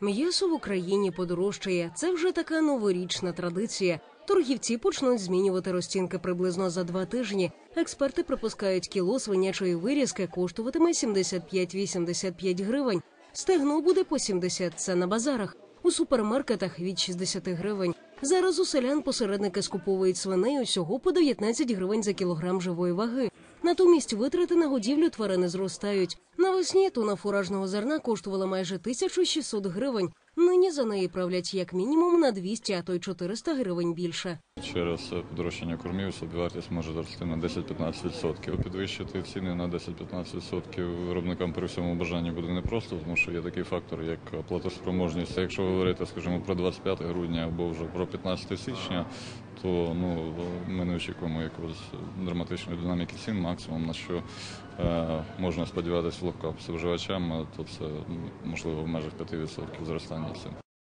М'ясо в Україні подорожчає. Це вже така новорічна традиція. Торгівці почнуть змінювати розцінки приблизно за два тижні. Експерти припускають, кіло свинячої вирізки коштуватиме 75-85 гривень. Стегно буде по 70 – це на базарах. У супермаркетах від 60 гривень. Зараз у селян посередники скуповують свиней усього по 19 гривень за кілограм живої ваги. Натомість витрати на годівлю тварини зростають. Навесні тона фуражного зерна коштувала майже 1600 гривень. Нині за неї правлять як мінімум на 200, а то й 400 гривень більше. Через е, подорожчання кормів собівартість може зрости на 10-15%. Підвищити ціни на 10-15% виробникам при всьому бажанні буде непросто, тому що є такий фактор, як платоспроможність. Якщо говорити, скажімо, про 25 грудня або вже про 15 січня, то ну ми не очікуємо якогось драматичної динаміки цін. Максимум на що е, можна сподіватися лапках споживачам, то це можливо в межах 5% зростання цін.